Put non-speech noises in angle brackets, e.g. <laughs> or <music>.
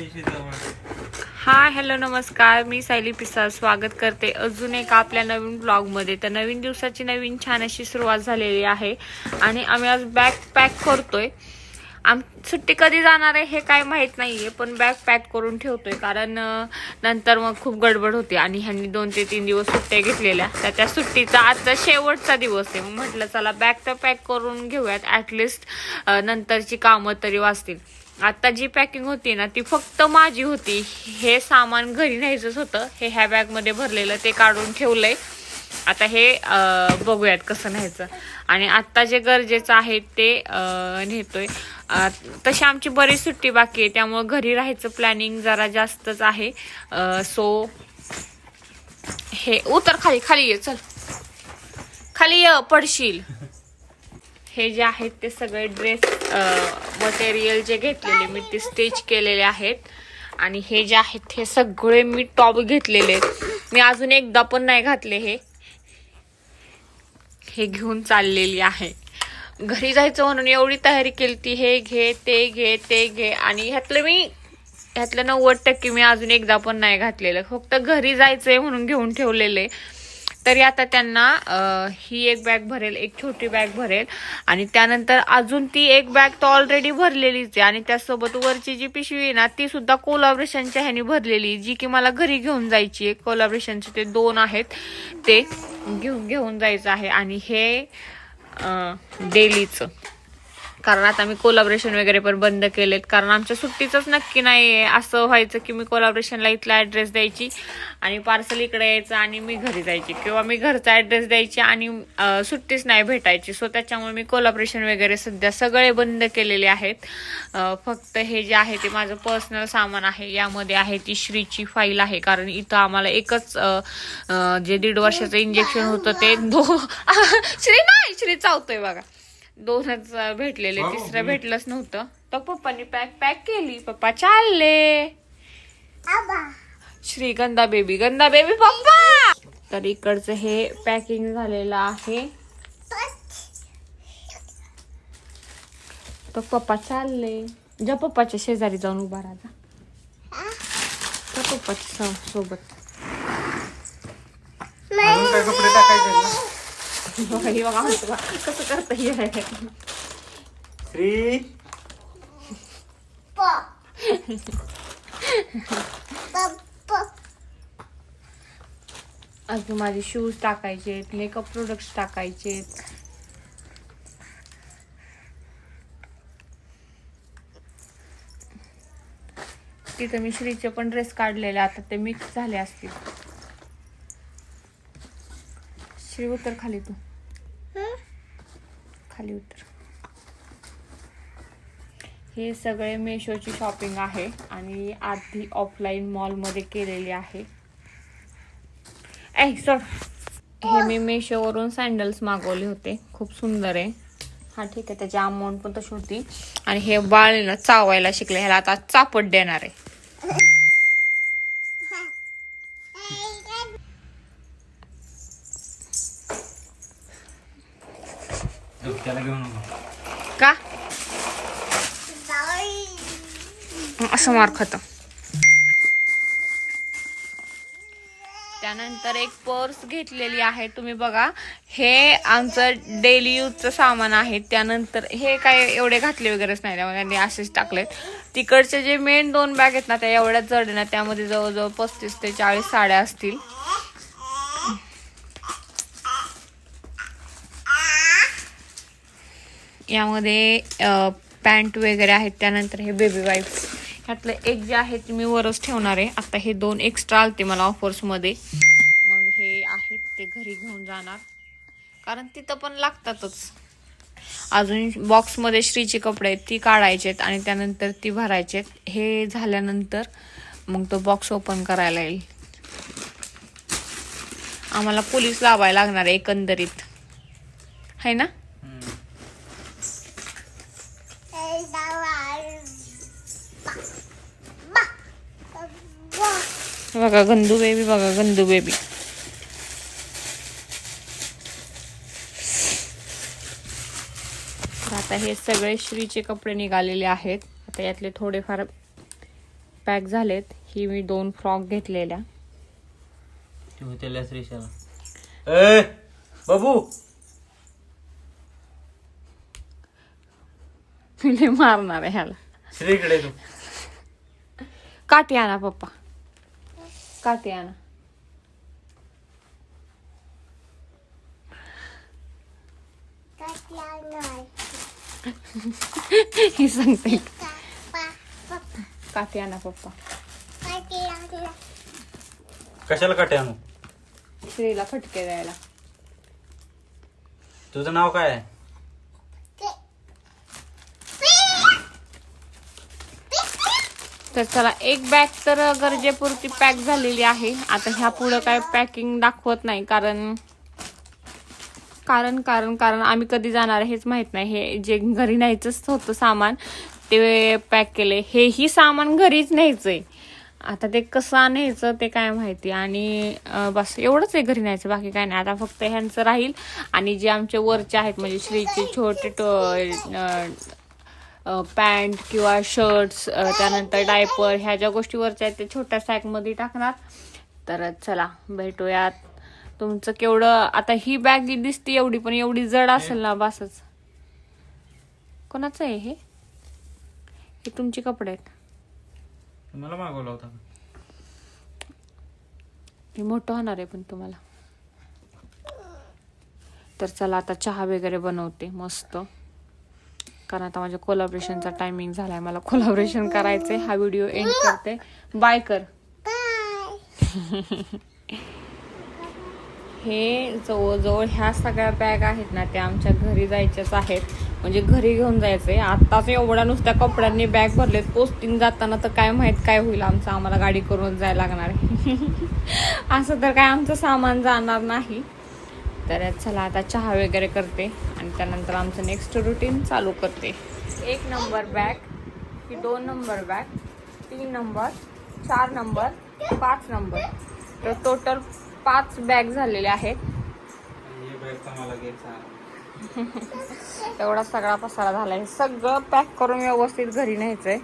Hi hello नमस्कार. मी सायली पिसा स्वागत करते. अजून एक आपल्या नवीन ब्लॉगमध्ये. तर नवीन दिवसाची नवीन छान अशी सुरुवात झालेली आहे. आणि आम्ही आज बॅग पॅक करतोय. आम सुट्टी कधी जाणार आहे हे काय माहीत नाहीये पण बॅग पॅक करून ठेवतोय. कारण नंतर मग खूप गडबड होती. आणि ह्यांनी दोन ते तीन दिवस सुट्ट्या घेतलेल्या. तर त्या सुट्टीचा आजचा शेवटचा दिवस आहे. मग म्हटलं चला बॅग तर पॅक करून घेऊयात. ॲटलिस्ट नंतरची कामं तरी वाचतील. आता जी पॅकिंग होती ना ती फक्त माझी होती. हे सामान घरी न्यायचंच होतं. हे ह्या बॅगमध्ये भरलेलं ते काढून ठेवलंय. आता हे बघूयात कसं न्यायचं. आणि आत्ता जे गरजेचं आहे ते नेतोय. तशी आमची बरीच सुट्टी बाकी आहे. त्यामुळे घरी राहायचं प्लॅनिंग जरा जास्तच आहे. सो हे उतर खाली खाली ये चल. खाली ये पडशील. हे जे आहेत ते सगळे ड्रेस मटेरियल जे घेतलेले मी ते स्टिच केलेले आहेत. आणि हे जे आहेत हे सगळे मी टॉप घेतलेले आहेत. मी अजून एकदा पण नाही घातले हे. हे घेऊन चाललेली आहे. घरी जायचं म्हणून एवढी तयारी केली ती हे घे ते घे ते घे. आणि ह्यातलं मी ह्यातलं नव्वद टक्के मी अजून एकदा पण नाही घातलेलं. फक्त घरी जायचंय म्हणून घेऊन ठेवलेले. तरी आता त्यांना ही एक बॅग भरेल एक छोटी बॅग भरेल. आणि त्यानंतर अजून ती एक बॅग तर ऑलरेडी भरलेलीच आहे. आणि त्यासोबत वरची जी पिशवी आहे ना ती सुद्धा कोलॅबरेशनच्या ह्यानी भरलेली आहे, जी की मला घरी घेऊन जायची आहे. कोलॅबरेशनचे ते दोन आहेत. ते घेऊन घेऊन जायचं आहे. आणि हे डेलीचं कारण आता मी कोलॅबरेशन वगैरे पण बंद केलेत. कारण आमच्या सुट्टीचंच नक्की नाही असं व्हायचं की मी कोलॅबरेशनला इथला ॲड्रेस द्यायची आणि पार्सल इकडे यायचं आणि मी घरी जायची. किंवा मी घरचा ॲड्रेस द्यायची आणि सुट्टीच नाही भेटायची. सो त्याच्यामुळे मी कोलॅबरेशन वगैरे सध्या सगळे बंद केलेले आहेत. फक्त हे जे आहे ते माझं पर्सनल सामान आहे. यामध्ये आहे ती श्रीची फाईल आहे. कारण इथं आम्हाला एकच जे दीड वर्षाचं इंजेक्शन होतं ते दो <laughs> श्री नाही! श्री चावतोय बघा. दोनच अं, भेटलेले तिसरं भेटलंच नव्हतं. तर पप्पानी पॅक पॅक केली. पप्पा चालले. श्री गंदा बेबी गंदा बेबी पप्पा! तर इकडचं हे पॅकिंग झालेलं आहे. तर पप्पा चालले. ज्या पप्पाच्या शेजारी जाऊन उभा राहा पप्पाच्या सो- सोबत. कपडे टाकायचे? बघा, हे बघा हसतो कसं करता हे श्री अजून माझे शूज टाकायचे मेकअप प्रोडक्ट्स टाकायचे तिथं मी श्रीचे पण ड्रेस काढलेले आता ते मिक्स झाले असतील. श्री उतर खाली तू. खाली उतर. हे सगळे मेशोची शॉपिंग आहे आणि आधी ऑफलाईन मॉलमध्ये केलेली आहे. ऐ सर हे मी मेशोवरून सँडल्स मागवले होते. खूप सुंदर आहे. हा ठीक आहे. त्याची अमाऊंट पण तशी होती. आणि हे बाळ ना चावायला शिकले. ह्याला आता चापट देणार आहे. त्याला नको. का? असं मार खात. त्यानंतर एक पर्स घेतलेली आहे तुम्ही बघा. हे आमचं डेली यूजचं सामान आहे. त्यानंतर हे काय एवढे घातले वगैरेच नाही. त्यामुळे त्यांनी असेच टाकलेत. तिकडचे जे मेन दोन बॅग आहेत ना त्या एवढ्याच जड ना त्यामध्ये जवळजवळ पस्तीस ते चाळीस साड्या असतील. यामध्ये पॅन्ट वगैरे आहेत त्यानंतर हे बेबी वाईप्स ह्यातलं एक जे आहे ते मी वरच ठेवणार आहे. आता हे दोन एक्स्ट्रा आलते मला ऑफर्समध्ये मग हे आहेत ते घरी घेऊन जाणार. कारण तिथं पण लागतातच. अजून बॉक्समध्ये श्रीचे कपडे आहेत ती काढायचे आहेत आणि त्यानंतर ती भरायचे आहेत. हे झाल्यानंतर मग तो बॉक्स ओपन करायला येईल. आम्हाला पोलीस लावायला लागणार आहे एकंदरीत. है ना हम्म. हे बघा गंदू बेबी बघा गंदू बेबी आता हे सगळे श्रीचे कपडे निघालेले आहेत. आता यातले थोडेफार पॅक झालेत. ही मी दोन फ्रॉक घेतलेल्या. श्रीशाला. बाबू! <laughs> मी लय मारणार आहे ह्याला. श्री इकडे तू. काठी आणा पप्पा. काठी आणा. ही सांगते. काठी आणा पप्पा. कशाला काटे आणू? श्रीला फटके द्यायला. तुझं नाव काय आहे? तर चला एक बॅग तर गरजेपुरती पॅक झालेली आहे. आता ह्या पुढं काय पॅकिंग दाखवत नाही कारण कारण कारण कारण आम्ही कधी जाणार हेच माहीत नाही. हे जे घरी न्यायचंच होतं सामान ते पॅक केले. हेही सामान घरीच न्यायचंय. आता ते कसं न्यायचं ते काय माहिती. आणि बस एवढंच आहे घरी न्यायचं बाकी काय नाही. आता फक्त ह्यांचं राहील. आणि जे आमचे वरचे आहेत म्हणजे श्रीचे छोटे टो पॅन्ट किंवा शर्ट्स त्यानंतर डायपर ह्या ज्या गोष्टी वरच्या आहेत ते छोट्या सॅकमध्ये टाकणार. तर चला भेटूयात. तुमचं केवढं आता ही बॅग दिसते एवढी पण एवढी जड असेल ना बसच. कोणाचं आहे हे? हे तुमचे कपडे आहेत. मला मागवला होता. हे मोठं होणार आहे पण तुम्हाला. तर चला आता चहा वगैरे बनवते मस्त. कारण आता माझ्या कोलॅबरेशनचा टायमिंग झालाय. मला कोलॅबरेशन करायचंय. हा व्हिडिओ एंड करते. बाय कर. हे जवळजवळ ह्या सगळ्या बॅग आहेत ना त्या आमच्या घरी जायच्याच आहेत. म्हणजे घरी घेऊन जायचंय. आताच एवढ्या नुसत्या कपड्यांनी बॅग भरलेत. पोस्टिंग जाताना तर काय माहीत काय होईल आमचं. आम्हाला गाडी करून जायला लागणार आहे. <laughs> असं तर काय आमचं सामान जाणार नाही. तर चला आता चहा वगैरे करते आणि त्यानंतर आमचं नेक्स्ट रुटीन चालू करते. एक नंबर बॅग ही दोन नंबर बॅग तीन नंबर चार नंबर पाच नंबर तर टोटल पाच बॅग झालेले आहेत. हे <laughs> एवढा सगळा पसारा झालाय. सगळं पॅक करून व्यवस्थित घरी न्यायचंय.